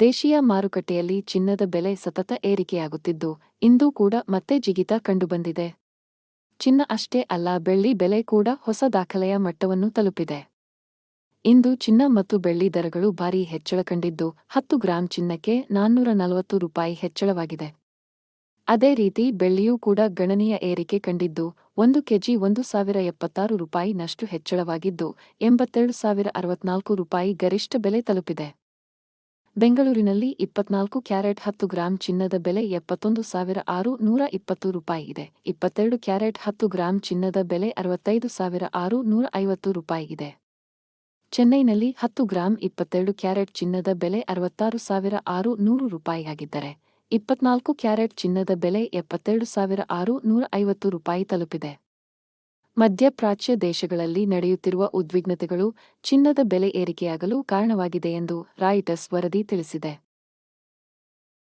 ದೇಶೀಯ ಮಾರುಕಟ್ಟೆಯಲ್ಲಿ ಚಿನ್ನದ ಬೆಲೆ ಸತತ ಏರಿಕೆಯಾಗುತ್ತಿದ್ದು, ಇಂದು ಕೂಡ ಮತ್ತೆ ಜಿಗಿತ ಕಂಡುಬಂದಿದೆ. ಚಿನ್ನ ಅಷ್ಟೇ ಅಲ್ಲ, ಬೆಳ್ಳಿ ಬೆಲೆ ಕೂಡ ಹೊಸ ದಾಖಲೆಯ ಮಟ್ಟವನ್ನು ತಲುಪಿದೆ. ಇಂದು ಚಿನ್ನ ಮತ್ತು ಬೆಳ್ಳಿ ದರಗಳು ಭಾರೀ ಹೆಚ್ಚಳ ಕಂಡಿದ್ದು, ಹತ್ತು ಗ್ರಾಂ ಚಿನ್ನಕ್ಕೆ ನಾನ್ನೂರ ನಲವತ್ತು ರೂಪಾಯಿ ಹೆಚ್ಚಳವಾಗಿದೆ. ಅದೇ ರೀತಿ ಬೆಳ್ಳಿಯೂ ಕೂಡ ಗಣನೀಯ ಏರಿಕೆ ಕಂಡಿದ್ದು, ಒಂದು ಕೆಜಿ ಒಂದು ಸಾವಿರ ಎಪ್ಪತ್ತಾರು ರೂಪಾಯಿನಷ್ಟು ಹೆಚ್ಚಳವಾಗಿದ್ದು, ಎಂಬತ್ತೆರಡು ಸಾವಿರ ಅರವತ್ನಾಲ್ಕು ರೂಪಾಯಿ ಗರಿಷ್ಠ ಬೆಲೆ ತಲುಪಿದೆ. ಬೆಂಗಳೂರಿನಲ್ಲಿ ಇಪ್ಪತ್ನಾಲ್ಕು ಕ್ಯಾರೆಟ್ ಹತ್ತು ಗ್ರಾಂ ಚಿನ್ನದ ಬೆಲೆ ಎಪ್ಪತ್ತೊಂದು ಸಾವಿರ ಆರು ನೂರ ಇಪ್ಪತ್ತು ರೂಪಾಯಿ ಇದೆ. ಇಪ್ಪತ್ತೆರಡು ಕ್ಯಾರೆಟ್ ಹತ್ತು ಗ್ರಾಂ ಚಿನ್ನದ ಬೆಲೆ ಅರವತ್ತೈದು ಸಾವಿರ ಆರು ನೂರ ಐವತ್ತು ರೂಪಾಯಿ ಇದೆ. ಚೆನ್ನೈನಲ್ಲಿ ಹತ್ತು ಗ್ರಾಂ ಇಪ್ಪತ್ತೆರಡು ಕ್ಯಾರೆಟ್ ಚಿನ್ನದ ಬೆಲೆ ಅರವತ್ತಾರು ಸಾವಿರ ಆರು ನೂರು ರೂಪಾಯಿಯಾಗಿದ್ದರೆ ಇಪ್ಪತ್ನಾಲ್ಕು ಕ್ಯಾರೆಟ್ ಚಿನ್ನದ ಬೆಲೆ ಎಪ್ಪತ್ತೆರಡು ಸಾವಿರ ಆರು ನೂರ ಐವತ್ತು ರೂಪಾಯಿ ತಲುಪಿದೆ. ಮಧ್ಯಪ್ರಾಚ್ಯ ದೇಶಗಳಲ್ಲಿ ನಡೆಯುತ್ತಿರುವ ಉದ್ವಿಗ್ನತೆಗಳು ಚಿನ್ನದ ಬೆಲೆ ಏರಿಕೆಯಾಗಲು ಕಾರಣವಾಗಿದೆ ಎಂದು ರಾಯಿಟಸ್ ವರದಿ ತಿಳಿಸಿದೆ.